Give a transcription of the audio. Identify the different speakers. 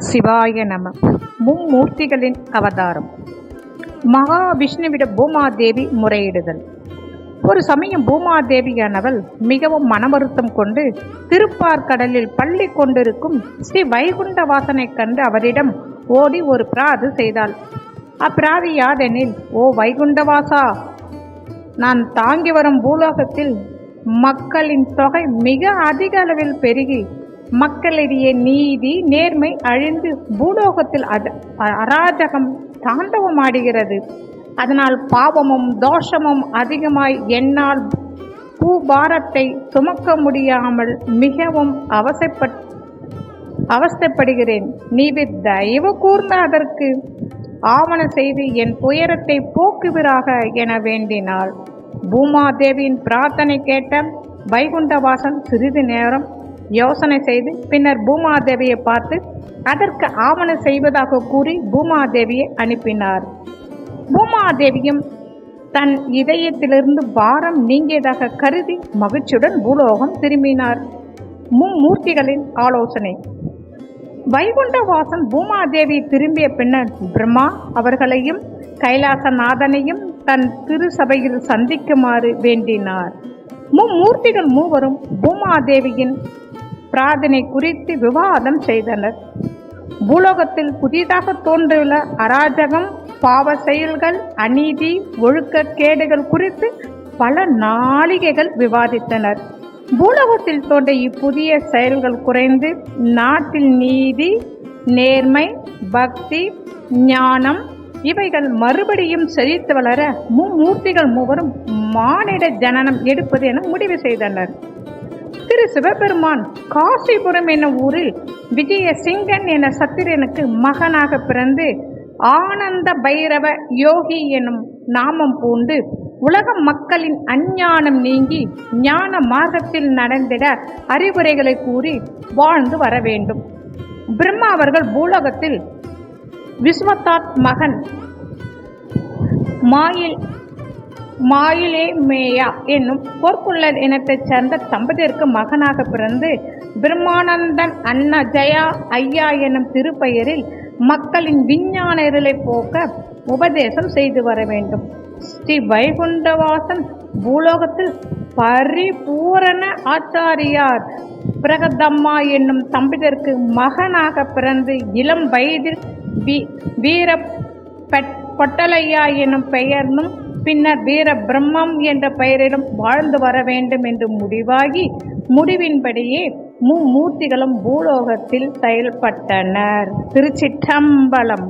Speaker 1: சிவாய நம. மும்மூர்த்திகளின் அவதாரம். மகாவிஷ்ணுவிட பூமாதேவி முறையிடுதல். ஒரு சமயம் பூமாதேவியானவள் மிகவும் மனவருத்தம் கொண்டு திருப்பார்கடலில் பள்ளி கொண்டிருக்கும் ஸ்ரீ வைகுண்ட வாசனை கண்டு அவரிடம் ஓடி ஒரு பிராது செய்தாள். அப்பிராதி யாதெனில் ஓ வைகுண்டவாசா நான் தாங்கி வரும் பூலோகத்தில் மக்களின் தொகை மிக அதிக அளவில் பெருகி மக்களிடையே நீதி நேர்மை அழிந்து பூலோகத்தில் அத அராஜகம் தாண்டவமாடுகிறது. அதனால் பாவமும் தோஷமும் அதிகமாய் என்னால் பூபாரத்தை சுமக்க முடியாமல் மிகவும் அவசைப்பட் அவஸ்தைப்படுகிறேன். நீவி தயவு கூர்ந்த அதற்கு ஆவண செய்து என் துயரத்தை போக்குவீராக என வேண்டினாள் பூமாதேவியின் பிரார்த்தனை கேட்ட வைகுண்டவாசன் சிறிது நேரம் யோசனை செய்து பின்னர் பூமாதேவியை பார்த்து அதற்கு ஆவணம் செய்வதாக கூறி பூமாதேவியை அனுப்பினார். பூமாதேவியும் தன் இதயத்திலிருந்து பாரம் நீங்கியதாக கருதி மகிழ்ச்சியுடன் பூலோகம் திரும்பினார். மும்மூர்த்திகளின் ஆலோசனை. வைகுண்டவாசன் பூமாதேவி திரும்பிய பின்னர் பிரம்மா அவர்களையும் கைலாசநாதனையும் தன் திருசபையில் சந்திக்குமாறு வேண்டினார். மும்மூர்த்திகள் மூவரும் பூமாதேவியின் பிரார்த்தனை குறித்து விவாதம் செய்தனர். பூலோகத்தில் புதிதாக தோன்றியுள்ள அராஜகம் பாவ செயல்கள் அநீதி ஒழுக்கக்கேடுகள் குறித்து பல நாளிகைகள் விவாதித்தனர். பூலோகத்தில் தோன்றிய இப்புதிய செயல்கள் குறைந்து நாட்டில் நீதி நேர்மை பக்தி ஞானம் இவைகள் மறுபடியும் செழித்து வளர மும்மூர்த்திகள் மூவரும் மானிட ஜனனம் எடுப்பது என முடிவு செய்தனர். திரு சிவபெருமான் காசிபுரம் என்னும் ஊரில் விஜய சிங்கன் என சத்திரனுக்கு மகனாக பிறந்து ஆனந்த பைரவ யோகி எனும் நாமம் பூண்டு உலக மக்களின் அஞ்ஞானம் நீங்கி ஞான மார்க்கத்தில் நடந்திட அறிவுரைகளை கூறி வாழ்ந்து வர வேண்டும். பிரம்மா அவர்கள் பூலோகத்தில் விஸ்வதாத் மகன் மாயில் மாயிலே மேயா என்னும் பொற்குள்ளர் இனத்தைச் சேர்ந்த தம்பதியருக்கு மகனாக பிறந்து பிரம்மானந்தன் அண்ணா ஜயா ஐயா எனும் திருப்பெயரில் மக்களின் விஞ்ஞான இருளை போக்க உபதேசம் செய்து வர வேண்டும். ஸ்ரீ வைகுண்டவாசன் பூலோகத்தில் பரிபூரண ஆச்சாரியார் பிரகதம்மா என்னும் தம்பிதற்கு மகனாக பிறந்து இளம் வயதில் வீ வீர பொட்டலையா என்னும் பெயர்னும் பின்னர் வீர பிரம்மம் என்ற பெயரிலும் வாழ்ந்து வர வேண்டும் என்று முடிவாகி முடிவின்படியே மும்மூர்த்திகளும் பூலோகத்தில் செயல்பட்டனர். திருச்சிற்றம்பலம்.